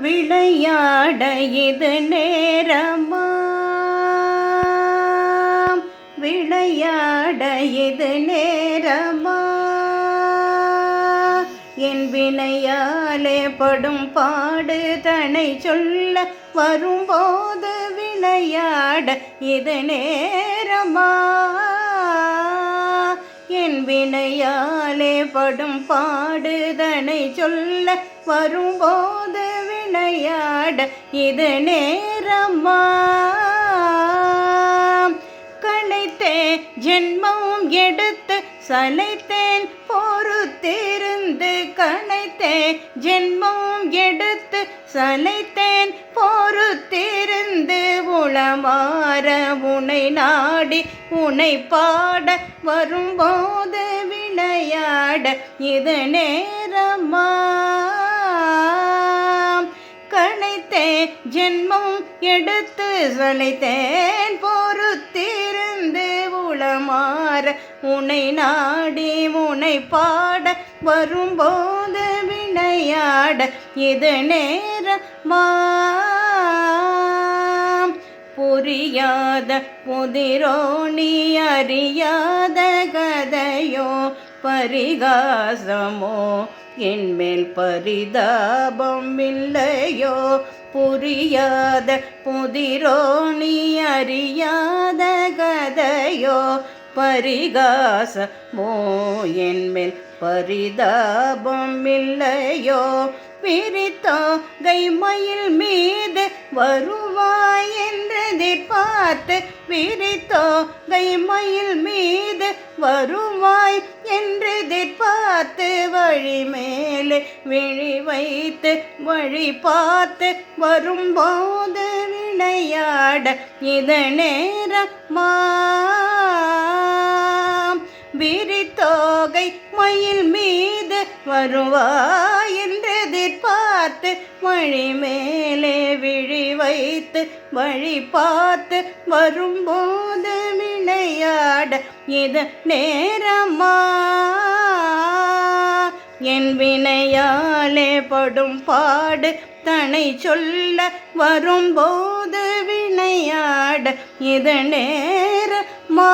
விளையாட இது நேரமா? விளையாட இது நேரமா? என் வினையாலே படும் பாடு தனை சொல்ல வரும்போது விளையாட இது நேரமா? என் வினையாலே படும் பாடுதனை சொல்ல வரும்போது விளையாட இது நேரமா? களைத்தேன் ஜென்மம் எடுத்து சலைத்தேன் பொறுத்திருந்து களைத்தேன் ஜென்மம் எடுத்து சலைத்தேன் பொறுத்திருந்து உளமாற உனை நாடி உனை பாட வரும்போது விளையாட. இது நேரமா? ஜென்மம் எடுத்து சலைத்தேன் பொறுத்திருந்து உளமாற உனை நாடி உனை பாட வரும்போது விளையாட இது நேரமா புரியாத புதிரோ நீ அறியாத கதையோ பரிகாசமோ? என்மேல் பரிதாபம் இல்லையோ புரியாத புதிரோ நீ அறியாத கதையோ? பரிகாசமோ? என்மேல் பரிதாபம் இல்லையோ பிரித்தோ கைமயில் மீது வருவாய் என்றதை பார்த்து பிரித்தோ கைமயில் மீது வருவாய் என்று எதிர்பார்த்து வழி மேலே விழி வைத்து வழி பார்த்து வரும்போது விளையாட இது நேரமா விரித்தோகை மயில் மீது வருவாய் என்று எதிர்பார்த்து வழி மேலே விழி வைத்து வழி பார்த்து வரும்போது விளையாட இது நேரமா? என் வினையாலே படும் பாடு தனை சொல்ல வரும்போது வினையாட இது நேரமா?